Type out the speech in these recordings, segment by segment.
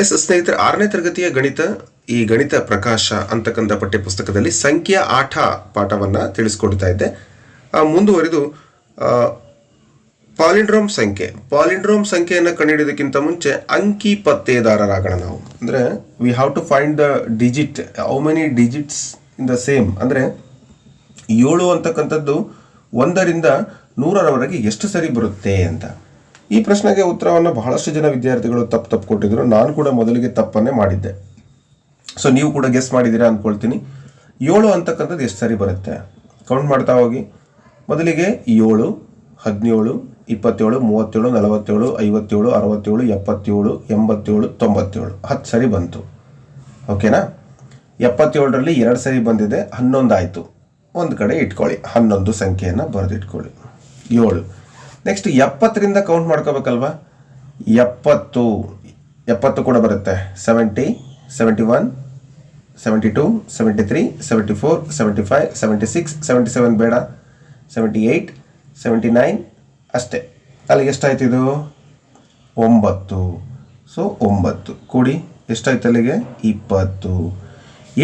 S ಸ್ನೇಹಿತರೆ, ಆರನೇ ತರಗತಿಯ ಗಣಿತ, ಈ ಗಣಿತ ಪ್ರಕಾಶ ಅಂತಕ್ಕಂಥ ಪಠ್ಯಪುಸ್ತಕದಲ್ಲಿ ಸಂಖ್ಯಾ ಆಠ ಪಾಠವನ್ನು ತಿಳಿಸ್ಕೊಡ್ತಾ ಇದ್ದೆ. ಮುಂದುವರಿದು ಪಾಲಿಂಡ್ರೋಮ್ ಸಂಖ್ಯೆ. ಪಾಲಿಂಡ್ರೋಮ್ ಸಂಖ್ಯೆಯನ್ನು ಕಂಡುಹಿಡಿಯೋದಕ್ಕಿಂತ ಮುಂಚೆ ಅಂಕಿ ಪತ್ತೇದಾರರಾಗೋಣ ನಾವು. ಅಂದರೆ we have to find the digit how many digits in the same ಅಂದರೆ, ಏಳು ಅಂತಕ್ಕಂಥದ್ದು ಒಂದರಿಂದ ನೂರರವರೆಗೆ ಎಷ್ಟು ಸರಿ ಬರುತ್ತೆ ಅಂತ. ಈ ಪ್ರಶ್ನೆಗೆ ಉತ್ತರವನ್ನು ಬಹಳಷ್ಟು ಜನ ವಿದ್ಯಾರ್ಥಿಗಳು ತಪ್ಪು ತಪ್ಪು ಕೊಟ್ಟಿದ್ರು. ನಾನು ಕೂಡ ಮೊದಲಿಗೆ ತಪ್ಪನ್ನೇ ಮಾಡಿದ್ದೆ. ಸೊ ನೀವು ಕೂಡ ಗೆಸ್ ಮಾಡಿದ್ದೀರಾ ಅಂದ್ಕೊಳ್ತೀನಿ ಏಳು ಅಂತಕ್ಕಂಥದ್ದು ಎಷ್ಟು ಸರಿ ಬರುತ್ತೆ? ಕೌಂಟ್ ಮಾಡ್ತಾ ಹೋಗಿ. ಮೊದಲಿಗೆ ಏಳು, ಹದಿನೇಳು, ಇಪ್ಪತ್ತೇಳು, ಮೂವತ್ತೇಳು, ನಲವತ್ತೇಳು, ಐವತ್ತೇಳು, ಅರವತ್ತೇಳು, ಎಪ್ಪತ್ತೇಳು, ಎಂಬತ್ತೇಳು, ತೊಂಬತ್ತೇಳು. ಹತ್ತು ಸರಿ ಬಂತು. ಓಕೆನಾ? ಎಪ್ಪತ್ತೇಳರಲ್ಲಿ ಎರಡು ಸರಿ ಬಂದಿದೆ. ಹನ್ನೊಂದು ಆಯಿತು. ಒಂದು ಕಡೆ ಇಟ್ಕೊಳ್ಳಿ. ಹನ್ನೊಂದು ಸಂಖ್ಯೆಯನ್ನು ಬರೆದಿಟ್ಕೊಳ್ಳಿ. ಏಳು. ನೆಕ್ಸ್ಟ್ ಎಪ್ಪತ್ತರಿಂದ ಕೌಂಟ್ ಮಾಡ್ಕೋಬೇಕಲ್ವಾ? ಎಪ್ಪತ್ತು. ಎಪ್ಪತ್ತು ಕೂಡ ಬರುತ್ತೆ. Seventy seventy one seventy two seventy three seventy four seventy five seventy six seventy seven ಬೇಡ. ಸೆವೆಂಟಿ ಏಯ್ಟ್ ಸೆವೆಂಟಿ ನೈನ್ ಅಷ್ಟೇ. ಅಲ್ಲಿಗೆ ಎಷ್ಟಾಯ್ತು ಇದು? ಒಂಬತ್ತು. ಸೊ ಒಂಬತ್ತು. ಕೂಡಿ, ಎಷ್ಟಾಯ್ತು ಅಲ್ಲಿಗೆ? ಇಪ್ಪತ್ತು.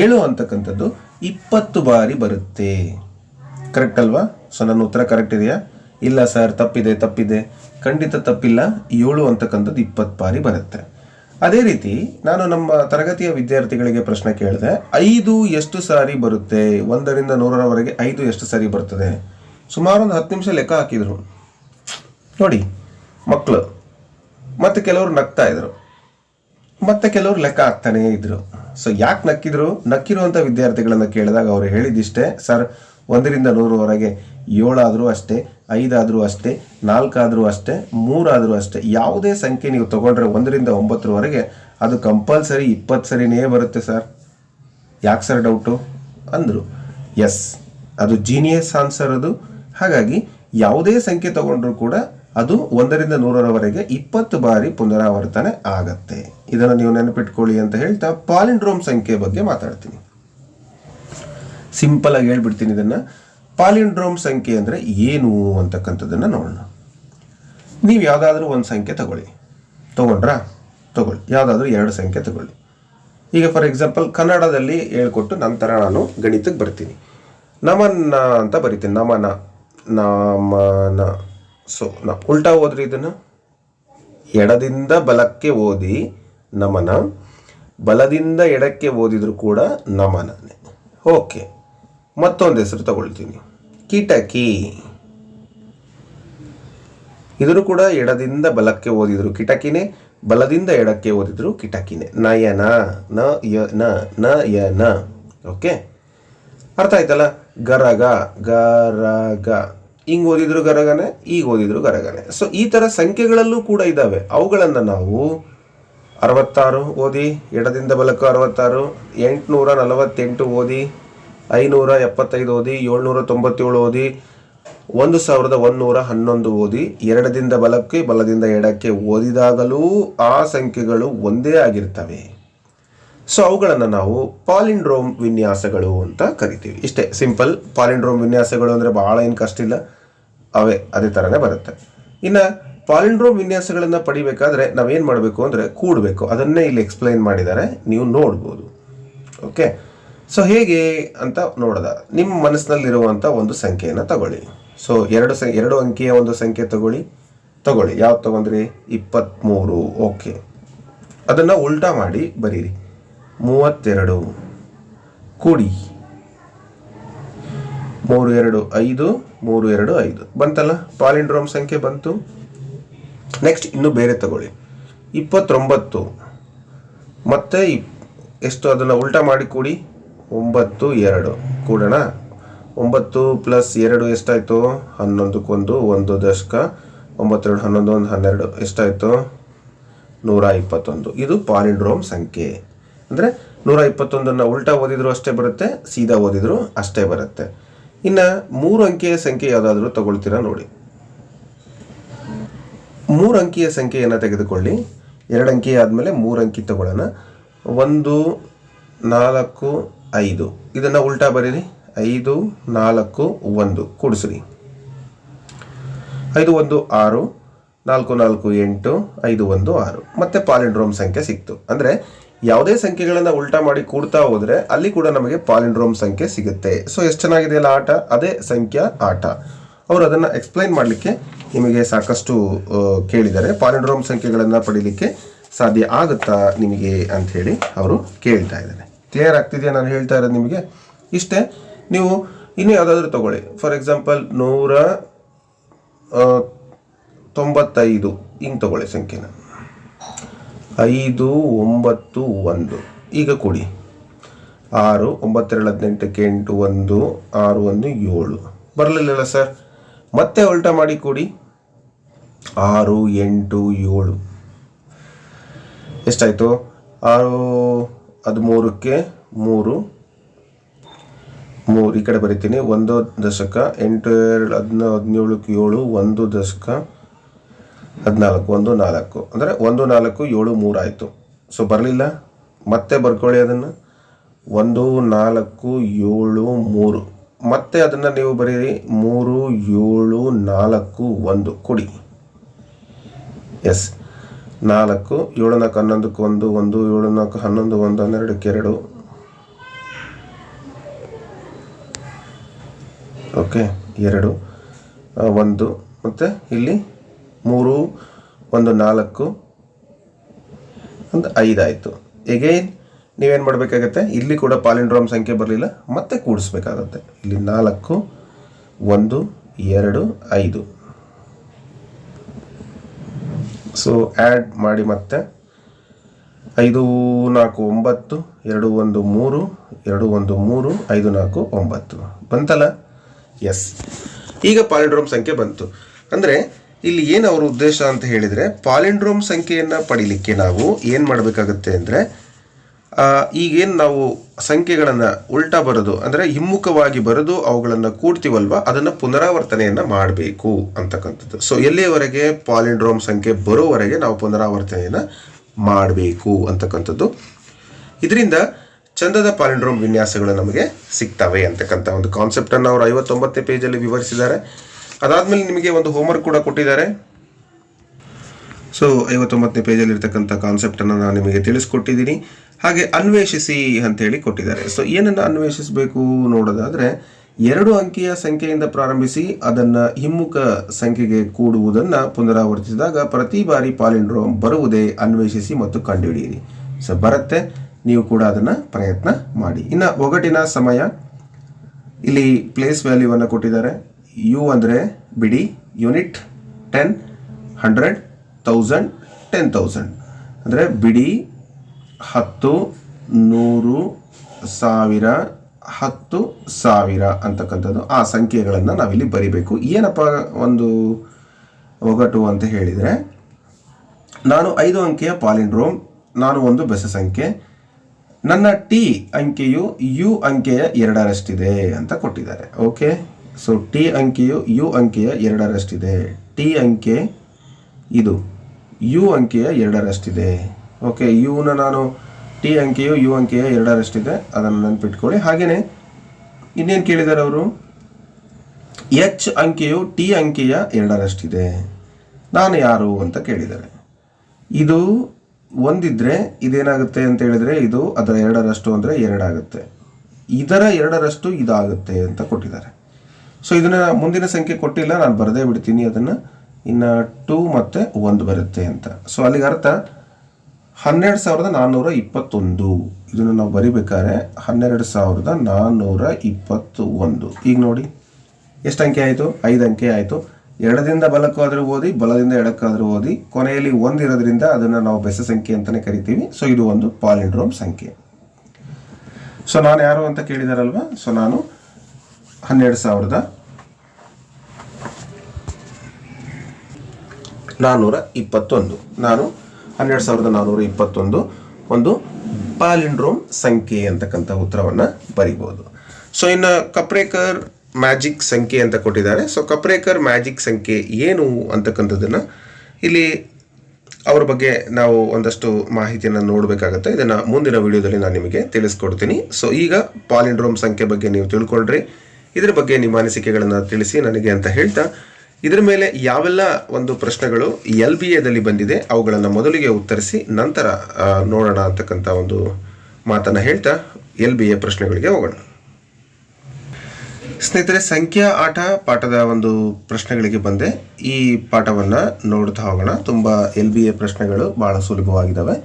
ಏಳು ಅಂತಕ್ಕಂಥದ್ದು ಇಪ್ಪತ್ತು ಬಾರಿ ಬರುತ್ತೆ. ಕರೆಕ್ಟ್ ಅಲ್ವಾ? ಸೊ ನನ್ನ ಉತ್ತರ ಕರೆಕ್ಟ್ ಇದೆಯಾ? ಇಲ್ಲ ಸರ್, ತಪ್ಪಿದೆ ತಪ್ಪಿದೆ. ಖಂಡಿತ ತಪ್ಪಿಲ್ಲ. ಏಳು ಅಂತಕ್ಕಂಥದ್ದು ಇಪ್ಪತ್ತು ಬಾರಿ ಬರುತ್ತೆ. ಅದೇ ರೀತಿ ನಾನು ನಮ್ಮ ತರಗತಿಯ ವಿದ್ಯಾರ್ಥಿಗಳಿಗೆ ಪ್ರಶ್ನೆ ಕೇಳಿದೆ. ಐದು ಎಷ್ಟು ಸಾರಿ ಬರುತ್ತೆ? ಒಂದರಿಂದ ನೂರರವರೆಗೆ ಐದು ಎಷ್ಟು ಸಾರಿ ಬರ್ತದೆ? ಸುಮಾರು ಒಂದು ಹತ್ತು ನಿಮಿಷ ಲೆಕ್ಕ ಹಾಕಿದರು. ನೋಡಿ ಮಕ್ಕಳು ಮತ್ತು ಕೆಲವರು ನಗ್ತಾ ಇದ್ರು. ಮತ್ತು ಕೆಲವರು ಲೆಕ್ಕ ಹಾಕ್ತಾನೇ ಇದ್ರು. ಸೊ ಯಾಕೆ ನಕ್ಕಿದ್ರು? ನಕ್ಕಿರುವಂಥ ವಿದ್ಯಾರ್ಥಿಗಳನ್ನು ಕೇಳಿದಾಗ ಅವರು ಹೇಳಿದಿಷ್ಟೇ, ಸರ್ ಒಂದರಿಂದ ನೂರವರೆಗೆ ಏಳಾದರೂ ಅಷ್ಟೇ, ಐದಾದರೂ ಅಷ್ಟೇ, ನಾಲ್ಕಾದರೂ ಅಷ್ಟೇ, ಮೂರಾದರೂ ಅಷ್ಟೇ, ಯಾವುದೇ ಸಂಖ್ಯೆ ನೀವು ತಗೊಂಡ್ರೆ ಒಂದರಿಂದ ಒಂಬತ್ತರವರೆಗೆ ಅದು ಕಂಪಲ್ಸರಿ ಇಪ್ಪತ್ತು ಸರಿನೇ ಬರುತ್ತೆ ಸರ್. ಯಾಕೆ ಸರ್ ಡೌಟು? ಅಂದರು, ಎಸ್, ಅದು ಜೀನಿಯಸ್ ಆನ್ಸರ್ ಅದು. ಹಾಗಾಗಿ ಯಾವುದೇ ಸಂಖ್ಯೆ ತಗೊಂಡ್ರೂ ಕೂಡ ಅದು ಒಂದರಿಂದ ನೂರರವರೆಗೆ ಇಪ್ಪತ್ತು ಬಾರಿ ಪುನರಾವರ್ತನೆ ಆಗತ್ತೆ. ಇದನ್ನು ನೀವು ನೆನಪಿಟ್ಕೊಳ್ಳಿ ಅಂತ ಹೇಳ್ತಾ ಪಾಲಿಂಡ್ರೋಮ್ ಸಂಖ್ಯೆ ಬಗ್ಗೆ ಮಾತಾಡ್ತೀನಿ. ಸಿಂಪಲ್ ಆಗಿ ಹೇಳ್ಬಿಡ್ತೀನಿ ಇದನ್ನು. ಪಾಲಿಂಡ್ರೋಮ್ ಸಂಖ್ಯೆ ಅಂದರೆ ಏನು ಅಂತಕ್ಕಂಥದ್ದನ್ನು ನೋಡೋಣ. ನೀವು ಯಾವುದಾದ್ರೂ ಒಂದು ಸಂಖ್ಯೆ ತಗೊಳ್ಳಿ. ತಗೊಂಡ್ರಾ? ತಗೊಳ್ಳಿ. ಯಾವುದಾದ್ರೂ ಎರಡು ಸಂಖ್ಯೆ ತಗೊಳ್ಳಿ. ಈಗ ಫಾರ್ ಎಕ್ಸಾಂಪಲ್ ಕನ್ನಡದಲ್ಲಿ ಹೇಳ್ಕೊಟ್ಟು ನಂತರ ನಾನು ಗಣಿತಕ್ಕೆ ಬರ್ತೀನಿ. ನಮನ ಅಂತ ಬರಿತೀನಿ. ನಮನ ನಮನ. ಸೊ ನಾ, ಉಲ್ಟಾ ಓದ್ರಿ ಇದನ್ನು. ಎಡದಿಂದ ಬಲಕ್ಕೆ ಓದಿ ನಮನ. ಬಲದಿಂದ ಎಡಕ್ಕೆ ಓದಿದರೂ ಕೂಡ ನಮನನೇ. ಓಕೆ ಮತ್ತೊಂದು ಹೆಸರು ತಗೊಳ್ತೀನಿ. ಕಿಟಕಿ. ಇದನ್ನು ಕೂಡ ಎಡದಿಂದ ಬಲಕ್ಕೆ ಓದಿದ್ರು ಕಿಟಕಿನೇ, ಬಲದಿಂದ ಎಡಕ್ಕೆ ಓದಿದ್ರು ಕಿಟಕಿನೇ. ನಯನ, ನ, ಯ, ನ ನ, ಯ, ನ. ಓಕೆ? ಅರ್ಥ ಆಯ್ತಲ್ಲ? ಗರಗ ಗರಗ. ಹಿಂಗೆ ಓದಿದ್ರು ಗರಗನೆ ಈಗ ಓದಿದ್ರು ಗರಗನೆ. ಸೊ ಈ ಥರ ಸಂಖ್ಯೆಗಳಲ್ಲೂ ಕೂಡ ಇದ್ದಾವೆ ಅವುಗಳನ್ನು ನಾವು ಅರವತ್ತಾರು ಓದಿ, ಎಡದಿಂದ ಬಲಕ್ಕೆ ಅರವತ್ತಾರು, ಎಂಟುನೂರ ನಲವತ್ತೆಂಟು ಓದಿ ಐನೂರ ಎಪ್ಪತ್ತೈದು ಓದಿ, ಏಳ್ನೂರ ತೊಂಬತ್ತೇಳು ಓದಿ, ಒಂದು ಸಾವಿರದ ಒಂದೂರ ಹನ್ನೊಂದು ಓದಿ, ಎರಡದಿಂದ ಬಲಕ್ಕೆ, ಬಲದಿಂದ ಎಡಕ್ಕೆ ಓದಿದಾಗಲೂ ಆ ಸಂಖ್ಯೆಗಳು ಒಂದೇ ಆಗಿರ್ತವೆ. ಸೊ ಅವುಗಳನ್ನು ನಾವು ಪಾಲಿಂಡ್ರೋಮ್ ವಿನ್ಯಾಸಗಳು ಅಂತ ಕರಿತೀವಿ. ಇಷ್ಟೇ, ಸಿಂಪಲ್. ಪಾಲಿಂಡ್ರೋಮ್ ವಿನ್ಯಾಸಗಳು ಅಂದರೆ ಭಾಳ ಏನು ಕಷ್ಟ ಇಲ್ಲ. ಅವೇ, ಅದೇ ಥರನೇ ಬರುತ್ತೆ. ಇನ್ನು ಪಾಲಿಂಡ್ರೋಮ್ ವಿನ್ಯಾಸಗಳನ್ನು ಪಡಿಬೇಕಾದ್ರೆ ನಾವೇನು ಮಾಡಬೇಕು ಅಂದರೆ ಕೂಡಬೇಕು. ಅದನ್ನೇ ಇಲ್ಲಿ ಎಕ್ಸ್ಪ್ಲೈನ್ ಮಾಡಿದ್ದಾರೆ. ನೀವು ನೋಡ್ಬೋದು. ಓಕೆ ಸೊ ಹೇಗೆ ಅಂತ ನೋಡಿದ? ನಿಮ್ಮ ಮನಸ್ಸಿನಲ್ಲಿರುವಂಥ ಒಂದು ಸಂಖ್ಯೆಯನ್ನು ತಗೊಳ್ಳಿ. ಸೊ ಎರಡು ಸಂ, ಎರಡು ಅಂಕಿಯ ಒಂದು ಸಂಖ್ಯೆ ತಗೊಳ್ಳಿ. ತಗೊಳ್ಳಿ. ಯಾವ್ದು ತಗೊಂಡ್ರಿ? ಇಪ್ಪತ್ತ್ಮೂರು ಓಕೆ. ಅದನ್ನು ಉಲ್ಟಾ ಮಾಡಿ ಬರೀರಿ. ಮೂವತ್ತೆರಡು. ಕೂಡಿ. ಮೂರು ಎರಡು ಐದು, ಮೂರು ಎರಡು ಐದು. ಬಂತಲ್ಲ? ಪಾಲಿಂಡ್ರೋಮ್ ಸಂಖ್ಯೆ ಬಂತು. ನೆಕ್ಸ್ಟ್ ಇನ್ನು ಬೇರೆ ತಗೊಳ್ಳಿ. ಇಪ್ಪತ್ತೊಂಬತ್ತು. ಮತ್ತೆ ಎಷ್ಟು ಅದನ್ನು ಉಲ್ಟಾ ಮಾಡಿ ಕೂಡಿ? ಒಂಬತ್ತು ಎರಡು. ಕೂಡೋಣ? ಒಂಬತ್ತು ಪ್ಲಸ್ ಎರಡು ಎಷ್ಟಾಯಿತು? ಹನ್ನೊಂದಕ್ಕೊಂದು, ಒಂದು ದಶಕ. ಒಂಬತ್ತೆರಡು ಹನ್ನೊಂದು ಒಂದು ಹನ್ನೆರಡು. ಎಷ್ಟಾಯಿತು? ನೂರ ಇಪ್ಪತ್ತೊಂದು. ಇದು ಪಾಲಿಂಡ್ರೋಮ್ ಸಂಖ್ಯೆ. ಅಂದರೆ ನೂರ ಇಪ್ಪತ್ತೊಂದನ್ನು ಉಲ್ಟಾ ಓದಿದ್ರು ಅಷ್ಟೇ ಬರುತ್ತೆ, ಸೀದಾ ಓದಿದ್ರು ಅಷ್ಟೇ ಬರುತ್ತೆ. ಇನ್ನು ಮೂರು ಅಂಕಿಯ ಸಂಖ್ಯೆ ಯಾವುದಾದ್ರೂ ತಗೊಳ್ತೀರಾ ನೋಡಿ. ಮೂರು ಅಂಕಿಯ ಸಂಖ್ಯೆಯನ್ನು ತೆಗೆದುಕೊಳ್ಳಿ. ಎರಡು ಅಂಕಿ ಆದಮೇಲೆ ಮೂರು ಅಂಕಿ ತಗೊಳ್ಳೋಣ. ಒಂದು, ನಾಲ್ಕು ಐದು. ಇದನ್ನು ಉಲ್ಟಾ ಬರೀರಿ. ಐದು, ನಾಲ್ಕು, ಒಂದು. ಕೂಡಿಸ್ರಿ. ಐದು, ಒಂದು, ಆರು. ನಾಲ್ಕು ನಾಲ್ಕು, ಎಂಟು. ಐದು, ಒಂದು, ಆರು. ಮತ್ತೆ ಪಾಲಿಂಡ್ರೋಮ್ ಸಂಖ್ಯೆ ಸಿಕ್ತು. ಅಂದರೆ ಯಾವುದೇ ಸಂಖ್ಯೆಗಳನ್ನು ಉಲ್ಟಾ ಮಾಡಿ ಕೂಡ್ತಾ ಹೋದರೆ ಅಲ್ಲಿ ಕೂಡ ನಮಗೆ ಪಾಲಿಂಡ್ರೋಮ್ ಸಂಖ್ಯೆ ಸಿಗುತ್ತೆ. ಸೊ ಎಷ್ಟು ಚೆನ್ನಾಗಿದೆಯಲ್ಲ ಆಟ? ಅದೇ ಸಂಖ್ಯಾ ಆಟ. ಅವರು ಅದನ್ನು ಎಕ್ಸ್ಪ್ಲೈನ್ ಮಾಡಲಿಕ್ಕೆ ನಿಮಗೆ ಸಾಕಷ್ಟು ಕೇಳಿದ್ದಾರೆ. ಪಾಲಿಂಡ್ರೋಮ್ ಸಂಖ್ಯೆಗಳನ್ನು ಪಡೀಲಿಕ್ಕೆ ಸಾಧ್ಯ ಆಗುತ್ತಾ ನಿಮಗೆ ಅಂತ ಹೇಳಿ ಅವರು ಕೇಳ್ತಾ ಇದ್ದಾರೆ. ಕ್ಲಿಯರ್ ಆಗ್ತಿದೆಯಾ ನಾನು ಹೇಳ್ತಾ ಇರೋದು ನಿಮಗೆ? ಇಷ್ಟೇ, ನೀವು ಇನ್ನೂ ಯಾವುದಾದ್ರೂ ತಗೊಳ್ಳಿ. ಫಾರ್ ಎಕ್ಸಾಂಪಲ್ ನೂರ ತೊಂಬತ್ತೈದು. ಹಿಂಗೆ ತಗೊಳ್ಳಿ ಸಂಖ್ಯೆನ. ಐದು, ಒಂಬತ್ತು, ಒಂದು. ಈಗ ಕೊಡಿ. ಆರು, ಒಂಬತ್ತೆರಡು, ಹದಿನೆಂಟಕ್ಕೆ ಎಂಟು, ಒಂದು, ಆರು, ಒಂದು, ಏಳು. ಬರಲಿಲ್ಲಲ್ಲ ಸರ್? ಮತ್ತೆ ಉಲ್ಟಾ ಮಾಡಿ ಕೊಡಿ. ಆರು, ಎಂಟು, ಏಳು. ಎಷ್ಟಾಯಿತು? ಆರು ಹದಿಮೂರಕ್ಕೆ ಮೂರು. ಮೂರು, ಈ ಕಡೆ ಬರಿತೀನಿ. ಒಂದು ದಶಕ, ಎಂಟು ಎರಡು ಹದಿನ, ಹದಿನೇಳಕ್ಕೆ ಏಳು, ಒಂದು ದಶಕ, ಹದಿನಾಲ್ಕು, ಒಂದು ನಾಲ್ಕು. ಅಂದರೆ ಒಂದು, ನಾಲ್ಕು, ಏಳು, ಮೂರು ಆಯಿತು. ಸೊ ಬರಲಿಲ್ಲ? ಮತ್ತೆ ಬರ್ಕೊಳ್ಳಿ ಅದನ್ನು. ಒಂದು, ನಾಲ್ಕು, ಏಳು, ಮೂರು. ಮತ್ತೆ ಅದನ್ನು ನೀವು ಬರೀರಿ. ಮೂರು, ಏಳು, ನಾಲ್ಕು, ಒಂದು. ಕೊಡಿ. ಎಸ್ ನಾಲ್ಕು ಏಳು ನಾಲ್ಕು ಹನ್ನೊಂದಕ್ಕೆ ಒಂದು ಒಂದು ಏಳು ನಾಲ್ಕು ಹನ್ನೊಂದು, ಒಂದು, ಹನ್ನೆರಡಕ್ಕೆ ಎರಡು. ಓಕೆ, ಎರಡು ಒಂದು, ಮತ್ತು ಇಲ್ಲಿ ಮೂರು, ಒಂದು, ನಾಲ್ಕು, ಒಂದು ಐದಾಯಿತು ಎಗೈನ್ ನೀವೇನು ಮಾಡಬೇಕಾಗತ್ತೆ? ಇಲ್ಲಿ ಕೂಡ ಪಾಲಿಂಡ್ರೋಮ್ ಸಂಖ್ಯೆ ಬರಲಿಲ್ಲ, ಮತ್ತೆ ಕೂಡಿಸ್ಬೇಕಾಗತ್ತೆ. ಇಲ್ಲಿ ನಾಲ್ಕು, ಒಂದು, ಎರಡು, ಐದು. ಸೊ ಆ್ಯಡ್ ಮಾಡಿ ಮತ್ತೆ. ಐದು, ನಾಲ್ಕು, ಒಂಬತ್ತು, ಎರಡು, ಒಂದು, ಮೂರು, ಎರಡು, ಒಂದು, ಮೂರು, ಐದು, ನಾಲ್ಕು, ಒಂಬತ್ತು. ಬಂತಲ್ಲ? ಎಸ್ ಈಗ ಪಾಲಿಂಡ್ರೋಮ್ ಸಂಖ್ಯೆ ಬಂತು. ಅಂದರೆ, ಇಲ್ಲಿ ಏನು ಅವರ ಉದ್ದೇಶ ಅಂತ ಹೇಳಿದರೆ, ಪಾಲಿಂಡ್ರೋಮ್ ಸಂಖ್ಯೆಯನ್ನು ಪಡೀಲಿಕ್ಕೆ ನಾವು ಏನು ಮಾಡಬೇಕಾಗುತ್ತೆ ಅಂದರೆ ಈಗೇನು ನಾವು ಸಂಖ್ಯೆಗಳನ್ನು ಉಲ್ಟಾ ಬರೆದು, ಅಂದರೆ ಹಿಮ್ಮುಖವಾಗಿ ಬರೆದು ಅವುಗಳನ್ನು ಕೂಡ್ತೀವಲ್ವ? ಅದನ್ನು ಪುನರಾವರ್ತನೆಯನ್ನು ಮಾಡಬೇಕು ಅಂತಕ್ಕಂಥದ್ದು. ಸೊ ಎಲ್ಲಿಯವರೆಗೆ ಪಾಲಿಂಡ್ರೋಮ್ ಸಂಖ್ಯೆ ಬರೋವರೆಗೆ ನಾವು ಪುನರಾವರ್ತನೆಯನ್ನು ಮಾಡಬೇಕು ಅಂತಕ್ಕಂಥದ್ದು. ಇದರಿಂದ ಚಂದದ ಪಾಲಿಂಡ್ರೋಮ್ ವಿನ್ಯಾಸಗಳು ನಮಗೆ ಸಿಗ್ತವೆ ಅಂತಕ್ಕಂಥ ಒಂದು ಕಾನ್ಸೆಪ್ಟನ್ನು ಅವರು ಐವತ್ತೊಂಬತ್ತನೇ ಪೇಜಲ್ಲಿ ವಿವರಿಸಿದ್ದಾರೆ. ಅದಾದಮೇಲೆ ನಿಮಗೆ ಒಂದು ಹೋಮ್ವರ್ಕ್ ಕೂಡ ಕೊಟ್ಟಿದ್ದಾರೆ. ಸೊ ಐವತ್ತೊಂಬತ್ತನೇ ಪೇಜಲ್ಲಿ ಇರ್ತಕ್ಕಂಥ ಕಾನ್ಸೆಪ್ಟನ್ನು ನಾನು ನಿಮಗೆ ತಿಳಿಸ್ಕೊಟ್ಟಿದ್ದೀನಿ. ಹಾಗೆ ಅನ್ವೇಷಿಸಿ ಅಂತೇಳಿ ಕೊಟ್ಟಿದ್ದಾರೆ. ಸೊ ಏನನ್ನು ಅನ್ವೇಷಿಸಬೇಕು ನೋಡೋದಾದರೆ, ಎರಡು ಅಂಕಿಯ ಸಂಖ್ಯೆಯಿಂದ ಪ್ರಾರಂಭಿಸಿ, ಅದನ್ನು ಹಿಮ್ಮುಖ ಸಂಖ್ಯೆಗೆ ಕೂಡುವುದನ್ನು ಪುನರಾವರ್ತಿಸಿದಾಗ ಪ್ರತಿ ಬಾರಿ ಪಾಲಿಂಡ್ರೋಮ್ ಬರುವುದೇ ಅನ್ವೇಷಿಸಿ ಮತ್ತು ಕಂಡುಹಿಡಿಯಿರಿ. ಸೊ ಬರುತ್ತೆ. ನೀವು ಕೂಡ ಅದನ್ನು ಪ್ರಯತ್ನ ಮಾಡಿ. ಇನ್ನು ಒಗಟಿನ ಸಮಯ. ಇಲ್ಲಿ ಪ್ಲೇಸ್ ವ್ಯಾಲ್ಯೂವನ್ನು ಕೊಟ್ಟಿದ್ದಾರೆ. ಯು ಅಂದರೆ ಬಿಡಿ unit ten hundred thousand ten thousand ಅಂದರೆ ಬಿಡಿ ಹತ್ತು, ನೂರು, ಸಾವಿರ, ಹತ್ತು, ಸಾವಿರ ಅಂತಕ್ಕಂಥದ್ದು ಆ ಸಂಖ್ಯೆಗಳನ್ನು ನಾವಿಲ್ಲಿ ಬರಿಬೇಕು. ಏನಪ್ಪ ಒಂದು ಒಗಟು ಅಂತ ಹೇಳಿದರೆ, ನಾನು ಐದು ಅಂಕೆಯ ಪಾಲಿಂಡ್ರೋಮ್, ನಾನು ಒಂದು ಬೆಸ ಸಂಖ್ಯೆ, ನನ್ನ ಟಿ ಅಂಕೆಯು ಯು ಅಂಕೆಯ ಎರಡರಷ್ಟಿದೆ ಅಂತ ಕೊಟ್ಟಿದ್ದಾರೆ. ಓಕೆ? ಸೊ ಟಿ ಅಂಕೆಯು ಯು ಅಂಕೆಯ ಎರಡರಷ್ಟಿದೆ. ಟಿ ಅಂಕೆ ಇದು. ಯು ಅಂಕೆಯ ಎರಡರಷ್ಟಿದೆ. ಓಕೆ ಯುನ ನಾನು ಟಿ ಅಂಕೆಯು ಯು ಅಂಕೆಯ ಎರಡರಷ್ಟಿದೆ. ಅದನ್ನು ನೆನ್ಪಿಟ್ಕೊಳ್ಳಿ. ಹಾಗೆಯೇ ಇನ್ನೇನು ಕೇಳಿದ್ದಾರೆ ಅವರು? ಎಚ್ ಅಂಕೆಯು ಟಿ ಅಂಕೆಯ ಎರಡರಷ್ಟಿದೆ. ನಾನು ಯಾರು ಅಂತ ಕೇಳಿದ್ದಾರೆ ಇದು ಒಂದಿದ್ರೆ ಇದೇನಾಗುತ್ತೆ ಅಂತ ಹೇಳಿದ್ರೆ ಇದು ಅದರ ಎರಡರಷ್ಟು ಅಂದರೆ ಎರಡಾಗುತ್ತೆ. ಇದರ ಎರಡರಷ್ಟು ಇದಾಗುತ್ತೆ ಅಂತ ಕೊಟ್ಟಿದ್ದಾರೆ. ಸೊ ಇದನ್ನ ಮುಂದಿನ ಸಂಖ್ಯೆ ಕೊಟ್ಟಿಲ್ಲ. ನಾನು ಬರದೇ ಬಿಡ್ತೀನಿ ಅದನ್ನು. ಇನ್ನು ಟೂ ಮತ್ತು ಒಂದು ಬರುತ್ತೆ ಅಂತ. ಸೊ ಅಲ್ಲಿಗೆ ಅರ್ಥ? ಹನ್ನೆರಡು ಸಾವಿರದ ನಾನ್ನೂರ ಇಪ್ಪತ್ತೊಂದು. ಇದನ್ನು ನಾವು ಬರಿಬೇಕಾದ್ರೆ ಹನ್ನೆರಡು ಸಾವಿರದ ನಾನ್ನೂರ ಇಪ್ಪತ್ತು ಒಂದು ಈಗ ನೋಡಿ, ಎಷ್ಟು ಅಂಕೆ ಆಯಿತು? ಐದು ಅಂಕೆ ಆಯಿತು. ಎಡದಿಂದ ಬಲಕ್ಕಾದರೂ ಓದಿ, ಬಲದಿಂದ ಎಡಕ್ಕಾದರೂ ಓದಿ, ಕೊನೆಯಲ್ಲಿ ಒಂದು ಇರೋದ್ರಿಂದ ಅದನ್ನು ನಾವು ಬೆಸ ಸಂಖ್ಯೆ ಅಂತಲೇ ಕರಿತೀವಿ. ಸೊ ಇದು ಒಂದು ಪಾಲಿಂಡ್ರೋಮ್ ಸಂಖ್ಯೆ. ಸೊ ನಾನು ಯಾರು ಅಂತ ಕೇಳಿದಾರಲ್ವ? ಸೊ ನಾನು ಹನ್ನೆರಡು ಸಾವಿರದ ನಾನ್ನೂರ ಇಪ್ಪತ್ತೊಂದು ನಾನು ಹನ್ನೆರಡು ಸಾವಿರದ ನಾನ್ನೂರ ಇಪ್ಪತ್ತೊಂದು ಒಂದು ಪಾಲಿಂಡ್ರೋಮ್ ಸಂಖ್ಯೆ ಅಂತಕ್ಕಂಥ ಉತ್ತರವನ್ನು ಬರಿಬೋದು. ಸೊ ಇನ್ನು ಕಪ್ರೇಕರ್ ಮ್ಯಾಜಿಕ್ ಸಂಖ್ಯೆ ಅಂತ ಕೊಟ್ಟಿದ್ದಾರೆ. ಸೊ ಕಪ್ರೇಕರ್ ಮ್ಯಾಜಿಕ್ ಸಂಖ್ಯೆ ಏನು ಅಂತಕ್ಕಂಥದ್ದನ್ನು ಇಲ್ಲಿ ಅವ್ರ ಬಗ್ಗೆ ನಾವು ಒಂದಷ್ಟು ಮಾಹಿತಿಯನ್ನು ನೋಡಬೇಕಾಗತ್ತೆ. ಇದನ್ನು ಮುಂದಿನ ವಿಡಿಯೋದಲ್ಲಿ ನಾನು ನಿಮಗೆ ತಿಳಿಸ್ಕೊಡ್ತೀನಿ. ಸೊ ಈಗ ಪಾಲಿಂಡ್ರೋಮ್ ಸಂಖ್ಯೆ ಬಗ್ಗೆ ನೀವು ತಿಳ್ಕೊಳ್ರಿ. ಇದ್ರ ಬಗ್ಗೆ ನಿಮ್ಮ ಅನಿಸಿಕೆಗಳನ್ನು ತಿಳಿಸಿ ನನಗೆ ಅಂತ ಹೇಳ್ತಾ ಇದರ ಮೇಲೆ ಯಾವೆಲ್ಲ ಒಂದು ಪ್ರಶ್ನೆಗಳು ಎಲ್ ಬಿ ಎದಲ್ಲಿ ಬಂದಿದೆ, ಅವುಗಳನ್ನು ಮೊದಲಿಗೆ ಉತ್ತರಿಸಿ ನಂತರ ನೋಡೋಣ ಅಂತಕ್ಕಂಥ ಒಂದು ಮಾತನ್ನು ಹೇಳ್ತಾ ಎಲ್ ಬಿ ಎ ಪ್ರಶ್ನೆಗಳಿಗೆ ಹೋಗೋಣ. ಸ್ನೇಹಿತರೆ, ಸಂಖ್ಯಾ ಆಟ ಪಾಠದ ಒಂದು ಪ್ರಶ್ನೆಗಳಿಗೆ ಬಂದೆ. ಈ ಪಾಠವನ್ನು ನೋಡ್ತಾ ಹೋಗೋಣ. ತುಂಬ ಎಲ್ ಬಿ ಎ ಪ್ರಶ್ನೆಗಳು ಬಹಳ ಸುಲಭವಾಗಿದ್ದಾವೆ.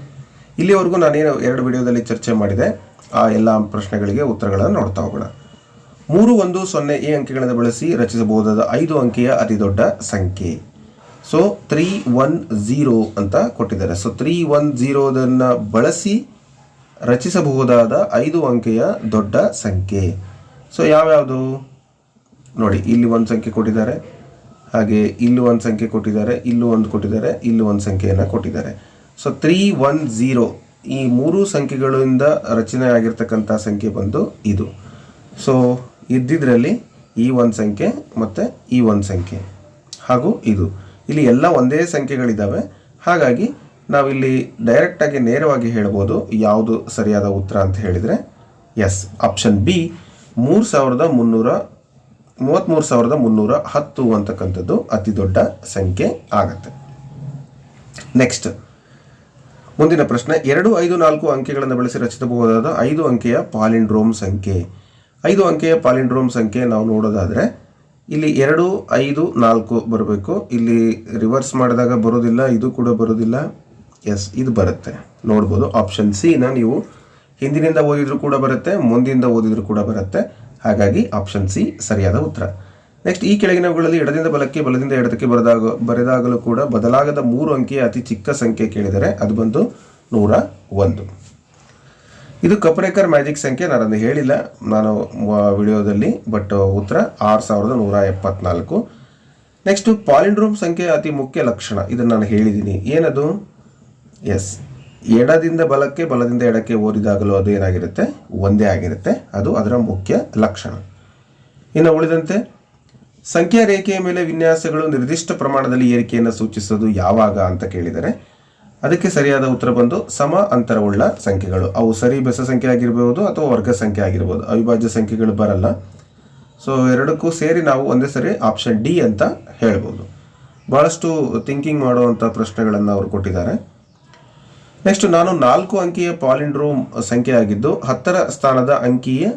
ಇಲ್ಲಿವರೆಗೂ ನಾನೇನು ಎರಡು ವಿಡಿಯೋದಲ್ಲಿ ಚರ್ಚೆ ಮಾಡಿದೆ. ಆ ಎಲ್ಲ ಪ್ರಶ್ನೆಗಳಿಗೆ ಉತ್ತರಗಳನ್ನು ನೋಡ್ತಾ ಹೋಗೋಣ. ಮೂರು ಒಂದು ಸೊನ್ನೆ ಈ ಅಂಕೆಗಳನ್ನು ಬಳಸಿ ರಚಿಸಬಹುದಾದ ಐದು ಅಂಕೆಯ ಅತಿ ದೊಡ್ಡ ಸಂಖ್ಯೆ. ಸೊ ತ್ರೀ ಒನ್ ಝೀರೋ ಅಂತ ಕೊಟ್ಟಿದ್ದಾರೆ. ಸೊ ತ್ರೀ ಒನ್ ಝೀರೋದನ್ನು ಬಳಸಿ ರಚಿಸಬಹುದಾದ ಐದು ಅಂಕೆಯ ದೊಡ್ಡ ಸಂಖ್ಯೆ. ಸೊ ಯಾವ್ಯಾವುದು? ನೋಡಿ, ಇಲ್ಲಿ ಒಂದು ಸಂಖ್ಯೆ ಕೊಟ್ಟಿದ್ದಾರೆ. ಹಾಗೆ ಇಲ್ಲಿ ಒಂದು ಸಂಖ್ಯೆ ಕೊಟ್ಟಿದ್ದಾರೆ, ಇಲ್ಲೂ ಒಂದು ಕೊಟ್ಟಿದ್ದಾರೆ, ಇಲ್ಲೂ ಒಂದು ಸಂಖ್ಯೆಯನ್ನು ಕೊಟ್ಟಿದ್ದಾರೆ. ಸೊ ತ್ರೀ ಒನ್ ಝೀರೋ ಈ ಮೂರು ಸಂಖ್ಯೆಗಳಿಂದ ರಚನೆ ಆಗಿರ್ತಕ್ಕಂಥ ಸಂಖ್ಯೆ ಬಂದು ಇದು. ಸೊ ಇದ್ದಿದ್ರಲ್ಲಿ ಈ ಒಂದು ಸಂಖ್ಯೆ ಮತ್ತು ಈ ಒಂದು ಸಂಖ್ಯೆ. ಹಾಗೂ ಇದು. ಇಲ್ಲಿ ಎಲ್ಲ ಒಂದೇ ಸಂಖ್ಯೆಗಳಿದ್ದಾವೆ. ಹಾಗಾಗಿ ನಾವಿಲ್ಲಿ ಡೈರೆಕ್ಟಾಗಿ ನೇರವಾಗಿ ಹೇಳ್ಬೋದು ಯಾವುದು ಸರಿಯಾದ ಉತ್ತರ ಅಂತ ಹೇಳಿದರೆ ಎಸ್ ಆಪ್ಷನ್ ಬಿ ಮೂರು ಸಾವಿರದ ಮುನ್ನೂರ ಮೂವತ್ತ್ಮೂರು ಸಾವಿರದ ಮುನ್ನೂರ ಹತ್ತು ಅಂತಕ್ಕಂಥದ್ದು ಅತಿ ದೊಡ್ಡ ಸಂಖ್ಯೆ ಆಗತ್ತೆ. ನೆಕ್ಸ್ಟ್ ಮುಂದಿನ ಪ್ರಶ್ನೆ, ಎರಡು ಐದು ನಾಲ್ಕು ಅಂಕೆಗಳನ್ನು ಬಳಸಿ ರಚಿಸಬಹುದಾದ ಐದು ಅಂಕೆಯ ಪಾಲಿಂಡ್ರೋಮ್ ಸಂಖ್ಯೆ. ಐದು ಅಂಕೆಯ ಪಾಲಿಂಡ್ರೋಮ್ ಸಂಖ್ಯೆ ನಾವು ನೋಡೋದಾದರೆ, ಇಲ್ಲಿ ಎರಡು, ಐದು, ನಾಲ್ಕು ಬರಬೇಕು. ಇಲ್ಲಿ ರಿವರ್ಸ್ ಮಾಡಿದಾಗ ಬರೋದಿಲ್ಲ, ಇದು ಕೂಡ ಬರೋದಿಲ್ಲ. ಎಸ್ ಇದು ಬರುತ್ತೆ. ನೋಡ್ಬೋದು. ಆಪ್ಷನ್ ಸಿನ ನೀವು ಹಿಂದಿನಿಂದ ಓದಿದ್ರು ಕೂಡ ಬರುತ್ತೆ ಮುಂದಿನಿಂದ ಓದಿದ್ರು ಕೂಡ ಬರುತ್ತೆ. ಹಾಗಾಗಿ ಆಪ್ಷನ್ ಸಿ ಸರಿಯಾದ ಉತ್ತರ. ನೆಕ್ಸ್ಟ್ ಈ ಕೆಳಗಿನವುಗಳಲ್ಲಿ ಎಡದಿಂದ ಬಲಕ್ಕೆ, ಬಲದಿಂದ ಎಡದಕ್ಕೆ ಬರೆದಾಗ, ಬರೆದಾಗಲೂ ಕೂಡ ಬದಲಾಗದ ಮೂರು ಅಂಕೆಯ ಅತಿ ಚಿಕ್ಕ ಸಂಖ್ಯೆ ಕೇಳಿದರೆ ಅದು ಬಂದು ನೂರ ಒಂದು. ಇದು ಕಪ್ರೇಕರ್ ಮ್ಯಾಜಿಕ್ ಸಂಖ್ಯೆ ನಾನು ಹೇಳಿಲ್ಲ. ನಾನು ವಿಡಿಯೋದಲ್ಲಿ, ಬಟ್ ಉತ್ತರ ಆರು ಸಾವಿರದ ನೂರ ಎಪ್ಪತ್ನಾಲ್ಕು. ನೆಕ್ಸ್ಟು ಪಾಲಿಂಡ್ರೋಮ್ ಸಂಖ್ಯೆ ಅತಿ ಮುಖ್ಯ ಲಕ್ಷಣ. ಇದನ್ನು ನಾನು ಹೇಳಿದ್ದೀನಿ ಏನದು? ಎಸ್ ಎಡದಿಂದ ಬಲಕ್ಕೆ, ಬಲದಿಂದ ಎಡಕ್ಕೆ ಓದಿದಾಗಲೂ ಅದು ಏನಾಗಿರುತ್ತೆ? ಒಂದೇ ಆಗಿರುತ್ತೆ. ಅದು ಅದರ ಮುಖ್ಯ ಲಕ್ಷಣ. ಇನ್ನು ಉಳಿದಂತೆ ಸಂಖ್ಯಾ ರೇಖೆಯ ಮೇಲೆ ವಿನ್ಯಾಸಗಳು ನಿರ್ದಿಷ್ಟ ಪ್ರಮಾಣದಲ್ಲಿ ಏರಿಕೆಯನ್ನು ಸೂಚಿಸೋದು ಯಾವಾಗ ಅಂತ ಕೇಳಿದರೆ ಅದಕ್ಕೆ ಸರಿಯಾದ ಉತ್ತರ ಬಂದು ಸಮ ಅಂತರವುಳ್ಳ ಸಂಖ್ಯೆಗಳು. ಅವು ಸರಿ, ಬೆಸ ಸಂಖ್ಯೆ ಆಗಿರ್ಬೋದು ಅಥವಾ ವರ್ಗ ಸಂಖ್ಯೆ ಆಗಿರ್ಬೋದು. ಅವಿಭಾಜ್ಯ ಸಂಖ್ಯೆಗಳು ಬರಲ್ಲ. ಸೊ ಎರಡಕ್ಕೂ ಸೇರಿ ನಾವು ಒಂದೇ ಸರಿ ಆಪ್ಷನ್ ಡಿ ಅಂತ ಹೇಳ್ಬೋದು. ಭಾಳಷ್ಟು ಥಿಂಕಿಂಗ್ ಮಾಡುವಂಥ ಪ್ರಶ್ನೆಗಳನ್ನು ಅವರು ಕೊಟ್ಟಿದ್ದಾರೆ. ನೆಕ್ಸ್ಟ್ ನಾನು ನಾಲ್ಕು ಅಂಕಿಯ ಪಾಲಿಂಡ್ರೋಮ್ ಸಂಖ್ಯೆ ಆಗಿದ್ದು, ಹತ್ತರ ಸ್ಥಾನದ ಅಂಕಿಯ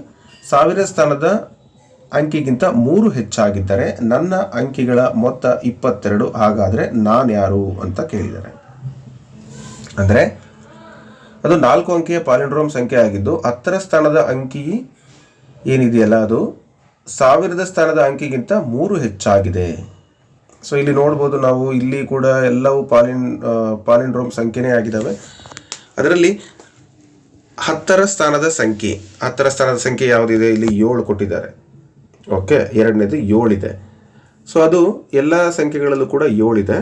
ಸಾವಿರ ಸ್ಥಾನದ ಅಂಕಿಗಿಂತ ಮೂರು ಹೆಚ್ಚಾಗಿದ್ದರೆ ನನ್ನ ಅಂಕಿಗಳ ಮೊತ್ತ ಇಪ್ಪತ್ತೆರಡು. ಹಾಗಾದರೆ ನಾನು ಯಾರು ಅಂತ ಕೇಳಿದ್ದಾರೆ. ಅಂದರೆ ಅದು ನಾಲ್ಕು ಅಂಕಿಯ ಪಾಲಿಂಡ್ರೋಮ್ ಸಂಖ್ಯೆ ಆಗಿದ್ದು ಹತ್ತರ ಸ್ಥಾನದ ಅಂಕಿ ಏನಿದೆಯಲ್ಲ, ಅದು ಸಾವಿರದ ಸ್ಥಾನದ ಅಂಕಿಗಿಂತ ಮೂರು ಹೆಚ್ಚಾಗಿದೆ. ಸೊ ಇಲ್ಲಿ ನೋಡ್ಬೋದು ನಾವು, ಇಲ್ಲಿ ಕೂಡ ಎಲ್ಲವೂ ಪಾಲಿನ್ ಪಾಲಿಂಡ್ರೋಮ್ ಸಂಖ್ಯೆನೇ ಆಗಿದ್ದಾವೆ ಅದರಲ್ಲಿ ಹತ್ತರ ಸ್ಥಾನದ ಸಂಖ್ಯೆ, ಹತ್ತರ ಸ್ಥಾನದ ಸಂಖ್ಯೆ ಯಾವುದಿದೆ? ಇಲ್ಲಿ ಏಳು ಕೊಟ್ಟಿದ್ದಾರೆ. ಓಕೆ ಎರಡನೇದು ಏಳಿದೆ. ಸೊ ಅದು ಎಲ್ಲ ಸಂಖ್ಯೆಗಳಲ್ಲೂ ಕೂಡ ಏಳಿದೆ.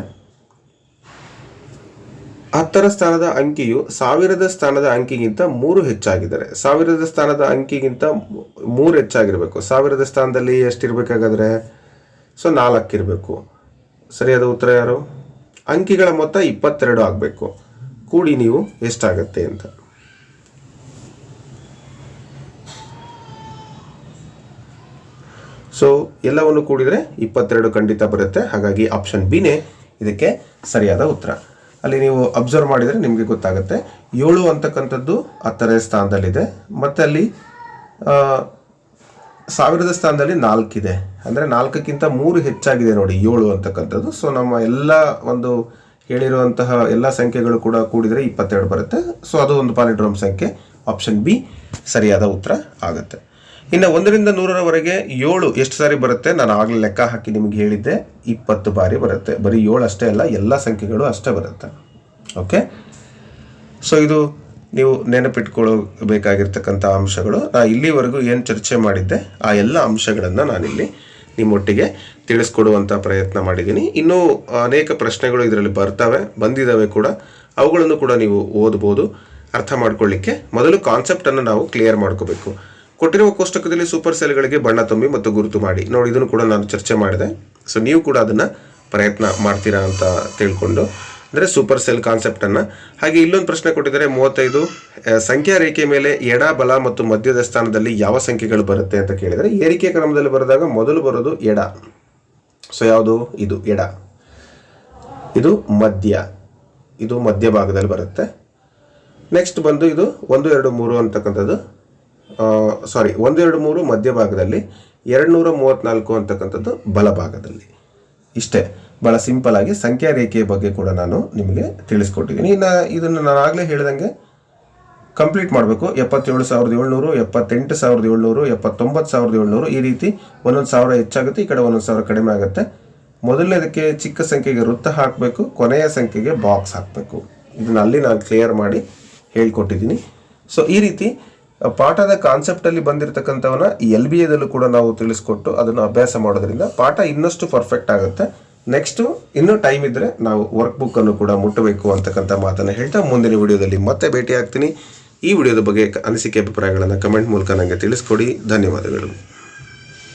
ಹತ್ತರ ಸ್ಥಾನದ ಅಂಕಿಯು ಸಾವಿರದ ಸ್ಥಾನದ ಅಂಕಿಗಿಂತ ಮೂರು ಹೆಚ್ಚಾಗಿದ್ದಾರೆ, ಸಾವಿರದ ಸ್ಥಾನದ ಅಂಕಿಗಿಂತ ಮೂರು ಹೆಚ್ಚಾಗಿರಬೇಕು. ಸಾವಿರದ ಸ್ಥಾನದಲ್ಲಿ ಎಷ್ಟಿರಬೇಕಾಗಾದ್ರೆ? ಸೊ ನಾಲ್ಕು ಇರಬೇಕು ಸರಿಯಾದ ಉತ್ತರ ಯಾರು? ಅಂಕಿಗಳ ಮೊತ್ತ ಇಪ್ಪತ್ತೆರಡು ಆಗಬೇಕು. ಕೂಡಿ ನೀವು ಎಷ್ಟಾಗತ್ತೆ ಅಂತ. ಸೊ, ಎಲ್ಲವನ್ನು ಕೂಡಿದರೆ ಇಪ್ಪತ್ತೆರಡು ಖಂಡಿತ ಬರುತ್ತೆ. ಹಾಗಾಗಿ ಆಪ್ಷನ್ ಬಿನೇ ಇದಕ್ಕೆ ಸರಿಯಾದ ಉತ್ತರ. ಅಲ್ಲಿ ನೀವು ಅಬ್ಸರ್ವ್ ಮಾಡಿದರೆ ನಿಮಗೆ ಗೊತ್ತಾಗುತ್ತೆ. ಏಳು ಅಂತಕ್ಕಂಥದ್ದು ಹತ್ತನೇ ಸ್ಥಾನದಲ್ಲಿದೆ. ಮತ್ತು ಅಲ್ಲಿ ಸಾವಿರದ ಸ್ಥಾನದಲ್ಲಿ ನಾಲ್ಕಿದೆ. ಅಂದರೆ ನಾಲ್ಕಕ್ಕಿಂತ ಮೂರು ಹೆಚ್ಚಾಗಿದೆ ನೋಡಿ ಏಳು ಅಂತಕ್ಕಂಥದ್ದು. ಸೊ ನಮ್ಮ ಎಲ್ಲ ಒಂದು ಹೇಳಿರುವಂತಹ ಎಲ್ಲ ಸಂಖ್ಯೆಗಳು ಕೂಡ ಕೂಡಿದರೆ ಇಪ್ಪತ್ತೆರಡು ಬರುತ್ತೆ. ಸೊ ಅದು ಒಂದು ಪಾಲಿಡ್ರೋಮ್ ಸಂಖ್ಯೆ. ಆಪ್ಷನ್ ಬಿ ಸರಿಯಾದ ಉತ್ತರ ಆಗುತ್ತೆ. ಇನ್ನು ಒಂದರಿಂದ ನೂರರವರೆಗೆ ಏಳು ಎಷ್ಟು ಸಾರಿ ಬರುತ್ತೆ? ನಾನು ಆಗಲೇ ಲೆಕ್ಕ ಹಾಕಿ ನಿಮಗೆ ಹೇಳಿದ್ದೆ. ಇಪ್ಪತ್ತು ಬಾರಿ ಬರುತ್ತೆ. ಬರೀ ಏಳು ಅಷ್ಟೇ ಅಲ್ಲ, ಎಲ್ಲ ಸಂಖ್ಯೆಗಳು ಅಷ್ಟೇ ಬರುತ್ತೆ. ಓಕೆ? ಸೊ ಇದು ನೀವು ನೆನಪಿಟ್ಕೊಳ್ಬೇಕಾಗಿರ್ತಕ್ಕಂಥ ಅಂಶಗಳು. ನಾ ಇಲ್ಲಿವರೆಗೂ ಏನು ಚರ್ಚೆ ಮಾಡಿದ್ದೆ, ಆ ಎಲ್ಲ ಅಂಶಗಳನ್ನು ನಾನಿಲ್ಲಿ ನಿಮ್ಮೊಟ್ಟಿಗೆ ತಿಳಿಸ್ಕೊಡುವಂಥ ಪ್ರಯತ್ನ ಮಾಡಿದ್ದೀನಿ. ಇನ್ನೂ ಅನೇಕ ಪ್ರಶ್ನೆಗಳು ಇದರಲ್ಲಿ ಬರ್ತವೆ ಬಂದಿದ್ದಾವೆ ಕೂಡ. ಅವುಗಳನ್ನು ಕೂಡ ನೀವು ಓದ್ಬೋದು. ಅರ್ಥ ಮಾಡ್ಕೊಳ್ಳಿಕ್ಕೆ ಮೊದಲು ಕಾನ್ಸೆಪ್ಟನ್ನು ನಾವು ಕ್ಲಿಯರ್ ಮಾಡ್ಕೋಬೇಕು. ಕೊಟ್ಟಿರುವ ಕೋಷ್ಟಕದಲ್ಲಿ ಸೂಪರ್ ಸೆಲ್ಗಳಿಗೆ ಬಣ್ಣ ತುಂಬಿ ಮತ್ತು ಗುರುತು ಮಾಡಿ. ನೋಡಿ, ಇದನ್ನು ಕೂಡ ನಾನು ಚರ್ಚೆ ಮಾಡಿದೆ. ಸೊ ನೀವು ಕೂಡ ಅದನ್ನು ಪ್ರಯತ್ನ ಮಾಡ್ತೀರಾ ಅಂತ ತಿಳ್ಕೊಂಡು. ಅಂದರೆ ಸೂಪರ್ ಸೆಲ್ ಕಾನ್ಸೆಪ್ಟನ್ನು ಹಾಗೆ ಇಲ್ಲೊಂದು ಪ್ರಶ್ನೆ ಕೊಟ್ಟಿದ್ದಾರೆ, ಮೂವತ್ತೈದು ಸಂಖ್ಯಾ ರೇಖೆ ಮೇಲೆ ಎಡ, ಬಲ ಮತ್ತು ಮಧ್ಯದ ಸ್ಥಾನದಲ್ಲಿ ಯಾವ ಸಂಖ್ಯೆಗಳು ಬರುತ್ತೆ ಅಂತ ಕೇಳಿದರೆ, ಏರಿಕೆ ಕ್ರಮದಲ್ಲಿ ಬರೆದಾಗ ಮೊದಲು ಬರೋದು ಎಡ. ಸೊ ಯಾವುದು? ಇದು ಎಡ. ಇದು ಮಧ್ಯ. ಇದು ಮಧ್ಯಭಾಗದಲ್ಲಿ ಬರುತ್ತೆ. ನೆಕ್ಸ್ಟ್ ಬಂದು ಇದು ಒಂದು, ಎರಡು, ಮೂರು ಅಂತಕ್ಕಂಥದ್ದು. ಸಾರಿ ಒಂದೆರಡು ಮೂರು ಮಧ್ಯಭಾಗದಲ್ಲಿ ಎರಡು ನೂರ ಮೂವತ್ತ್ನಾಲ್ಕು ಅಂತಕ್ಕಂಥದ್ದು ಬಲಭಾಗದಲ್ಲಿ ಇಷ್ಟೇ ಭಾಳ ಸಿಂಪಲ್ ಆಗಿ ಸಂಖ್ಯಾ ರೇಖೆಯ ಬಗ್ಗೆ ಕೂಡ ನಾನು ನಿಮಗೆ ತಿಳಿಸ್ಕೊಟ್ಟಿದ್ದೀನಿ. ಇನ್ನು ಇದನ್ನು ನಾನು ಆಗಲೇ ಹೇಳಿದಂಗೆ ಕಂಪ್ಲೀಟ್ ಮಾಡಬೇಕು. ಎಪ್ಪತ್ತೇಳು ಸಾವಿರದ ಏಳ್ನೂರು, ಎಪ್ಪತ್ತೆಂಟು ಸಾವಿರದ ಏಳ್ನೂರು, ಎಪ್ಪತ್ತೊಂಬತ್ತು ಸಾವಿರದ ಏಳ್ನೂರು ಈ ರೀತಿ ಒಂದೊಂದು ಸಾವಿರ ಹೆಚ್ಚಾಗುತ್ತೆ, ಈ ಕಡೆ ಒಂದೊಂದು ಸಾವಿರ ಕಡಿಮೆ ಆಗುತ್ತೆ. ಮೊದಲನೇದಕ್ಕೆ ಚಿಕ್ಕ ಸಂಖ್ಯೆಗೆ ವೃತ್ತ ಹಾಕಬೇಕು, ಕೊನೆಯ ಸಂಖ್ಯೆಗೆ ಬಾಕ್ಸ್ ಹಾಕಬೇಕು. ಇದನ್ನ ಅಲ್ಲಿ ನಾನು ಕ್ಲಿಯರ್ ಮಾಡಿ ಹೇಳ್ಕೊಟ್ಟಿದ್ದೀನಿ. ಸೊ ಈ ರೀತಿ ಪಾಠದ ಕಾನ್ಸೆಪ್ಟಲ್ಲಿ ಬಂದಿರತಕ್ಕಂಥವನ್ನ ಎಲ್ ಬಿ ಎದಲ್ಲೂ ಕೂಡ ನಾವು ತಿಳಿಸ್ಕೊಟ್ಟು ಅದನ್ನು ಅಭ್ಯಾಸ ಮಾಡೋದ್ರಿಂದ ಪಾಠ ಇನ್ನಷ್ಟು ಪರ್ಫೆಕ್ಟ್ ಆಗುತ್ತೆ. ನೆಕ್ಸ್ಟು ಇನ್ನೂ ಟೈಮ್ ಇದ್ದರೆ ನಾವು ವರ್ಕ್ ಬುಕ್ಕನ್ನು ಕೂಡ ಮುಟ್ಟಬೇಕು ಅಂತಕ್ಕಂಥ ಮಾತನ್ನು ಹೇಳ್ತಾ ಮುಂದಿನ ವಿಡಿಯೋದಲ್ಲಿ ಮತ್ತೆ ಭೇಟಿ ಆಗ್ತೀನಿ ಈ ವಿಡಿಯೋದ ಬಗ್ಗೆ ಅನಿಸಿಕೆ ಅಭಿಪ್ರಾಯಗಳನ್ನು ಕಮೆಂಟ್ ಮೂಲಕ ನನಗೆ ತಿಳಿಸ್ಕೊಡಿ. ಧನ್ಯವಾದಗಳು.